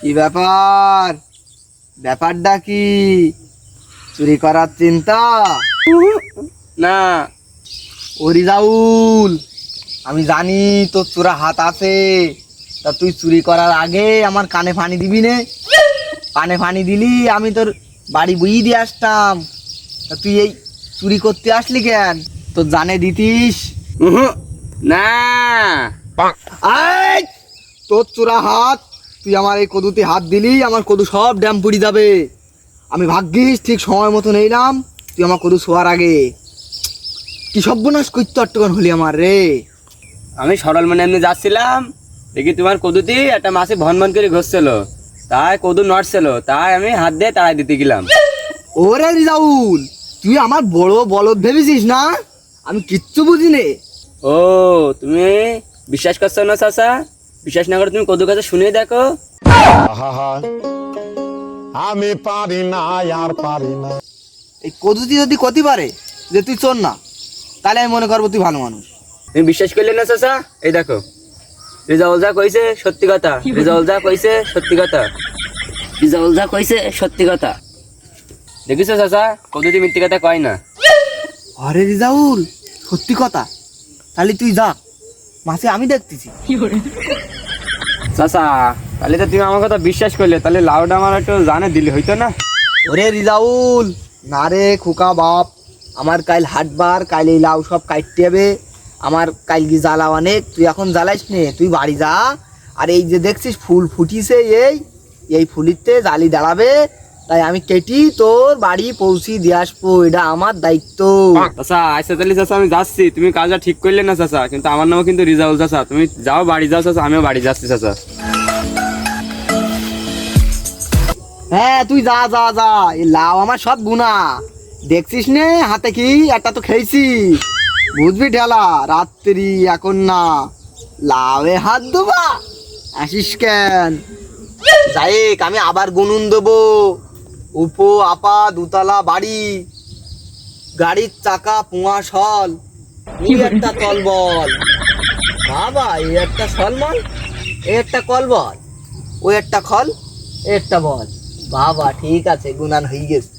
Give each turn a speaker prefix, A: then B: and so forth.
A: কি ব্যাপার? ব্যাপারটা কি? চুরি করার চিন্তা?
B: না।
A: ওরি রাউল আমি জানি তোর চোরা হাত আছে। তা তুই চুরি করার আগে আমার কানে ফানি দিবি নে। কানে ফানি দিলি আমি তোর বাড়ি বই দিয়ে আসতাম। তা তুই এই চুরি করতে আসলি কেন? তোর জানে দিতিস?
B: না।
A: আই তোর চোরা হাত তুই আমার এই কদুতে হাত দিলি আমার কদু সব ড্যাম পুড়ি যাবে। আমি ভাগ্যিস ঠিক সময় মতো নিলাম তুই আমার কদু শোয়ার আগে। কি সর্বনাশ করতে অট্টগান হলি আমার রে।
B: আমি সরল মানে এমনি যাচ্ছিলাম দেখি তোমার কদুতি একটা মাছে ভন ভন করে ঘষছিল। তাই কদু নড়ছিল তাই আমি হাত দিয়ে তাড়াই দিতে গেলাম।
A: ওরে রিজাউল তুই আমার বড় বলদ ভেবেছিস না? আমি কিচ্ছু বুঝি নে
B: ও তুমি বিশ্বাস করছ না চাচা? বিশ্বাস না করে তুমি কদু কাছে শুনে দেখো।
C: আহা আমি পারি না আর পারি না।
A: এই কদুতি যদি কতি পারে যে তুই চোর না তাহলে আমি মনে করব তুই ভালো মানুষ।
B: তুমি বিশ্বাস করলে না চাচা? এই দেখো রেজাউল যা কইছে সত্যি কথা। রেজাউল যা কইছে সত্যি কথা। রেজাউল যা কইছে সত্যি কথা। দেখিছো চাচা? কদুতি মিথ্যে কথা কয় না।
A: আরে রিজাউল সত্যি কথা। তাহলে তুই যা। মাসে আমি দেখতেছি।
B: চাচা তাহলে তো তুমি আমার কথা বিশ্বাস করলে তাহলে লাউডা আমার একটু জানে দিলে হইতো না?
A: ওরে রিজাউল না রে খোকা বাপ আমার কাল হাটবার কাল এই লাউ সব কাটতে হবে। আমার কাল কি জ্বালা অনেক তুই এখন জ্বালাইস নে তুই বাড়ি যা। আর এই যে দেখছিস ফুল ফুটিছে এই এই ফুলিতে জালি দাঁড়াবে। তাই আমি কেটি তোর বাড়ি পৌঁছি দিয়ে আসব এটা আমার দায়িত্ব।
B: চাচা আচ্ছা তাহলে চাচা আমি যাচ্ছি। তুমি কাজটা ঠিক করলে না চাচা? কিন্তু আমার নামও কিন্তু রিজাউল চাচা। তুমি যাও বাড়ি যাও চাচা আমিও বাড়ি যাচ্ছি চাচা।
A: হ্যাঁ তুই যা যা যা। এই লাউ আমার সব গুণা। দেখছিস নে হাতে কি? একটা তো খেয়েছি। বুঝবি ঠেলা রাত্রি এখন না। লাউয়ে হাত দেবা আসিস কেন? যাইক আমি আবার গুনুন দেবো। উপো, আপা, দুতলা বাড়ি, গাড়ির চাকা, পোঁয়া সল এই একটা কলবল বল বাবা, এই একটা সলমল এ একটা কলবল ওই একটা খল এ একটা বল। বাবা, ঠিক আছে গুনান হয়ে গেছে।